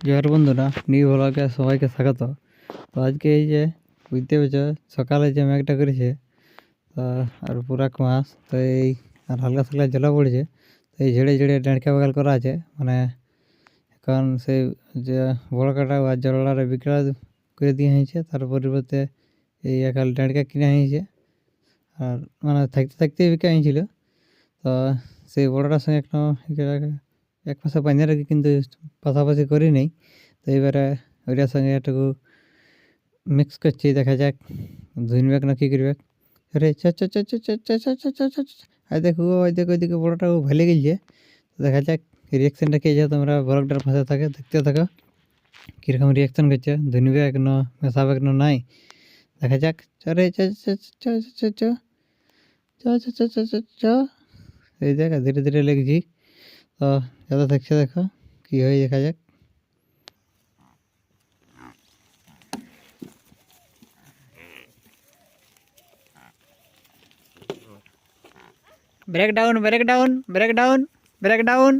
জোহার বন্ধুরা, নিউ ব্লগে সবাইকে স্বাগত। তো আজকে এই যে বুঝতে পেরেছ, সকালে যে মেঘটা করেছে, তা আর পুরা কুয়াশ, তো এই আর হালকা সালকা জলা পড়েছে, তো এই ঝেড়ে ঝেড়ে ডেঁড়কা বাগাল করা আছে। মানে কারণ সেই যে বড় কাটা আর জলাটা বিক্রা করে দিয়ে হয়েছে, তার পরিবর্তে এই একাল ডেঁড়কা কিনে হয়েছে। আর মানে থাকতে থাকতেই বিকা হয়েছিল। তো সেই বড়টার সঙ্গে একটা এক পাশে বাঁধে রাখি কিন্তু পাশাপাশি করি নেই তো এবারে ওইটার সঙ্গে একটু মিক্স করছি দেখা যাক ধুনবেক না কী করবে আরে চ চ চ চ দেখো ওই দেখো ওইদিকে বড়োটা ভালে গেছে দেখা যাক রিয়াকশানটা কে যায় তোমরা ব্লগটার পাশে থাকে দেখতে থাকো কীরকম রিয়াকশান করছে ধুনবে এখনও মেশাবে এখনও নাই দেখা যাক চরে চ চ চ চ চ চ চ চ চ চ চ এই দেখ ধীরে ধীরে লেগেছি तो যারা দেখছে দেখো কীভাবে দেখা যাক break down break down break down break down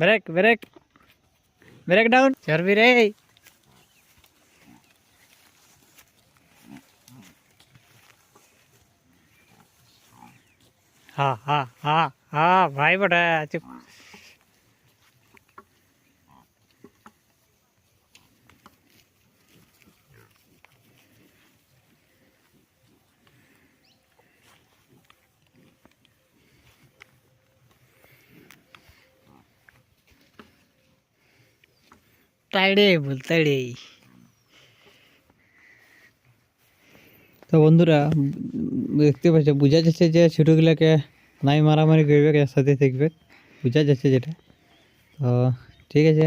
break break break down चर्बी रे। હા હા હા હા ભાઈ બટા ચૂપ তাড়ে বল তাড়ে তো বন্ধুরা দেখতে পাচ্ছ, বোঝা যাচ্ছে যে ছোটোগুলোকে নাই মারামারি করবে একসাথে থাকবে। বোঝা যাচ্ছে যেটা। তো, ঠিক আছে,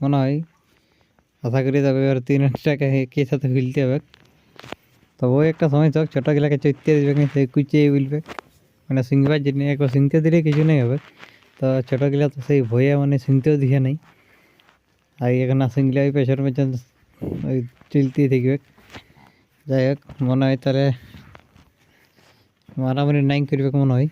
মনে হয়, আশা করি তবে এবার তিন টাকা কে সাথে ফিলতে হবে। তো ওই একটা সময় চক ছোটোগুলাকে চৈতে দিবে সে কুচিয়ে বলবে। মানে সিংবার জন্য একবার সিংতে দিলে কিছু নেই হবে। তো ছোটোগুলা তো সেই ভয়ে মানে সিংতেও দিয়ে নেই। আর এখন না সিংলে ওই পেছন পেছন ওই চলতেই থাকবে। যাই হোক, মনে হয় তাহলে মারামারি নাই করবে কেমন হয়?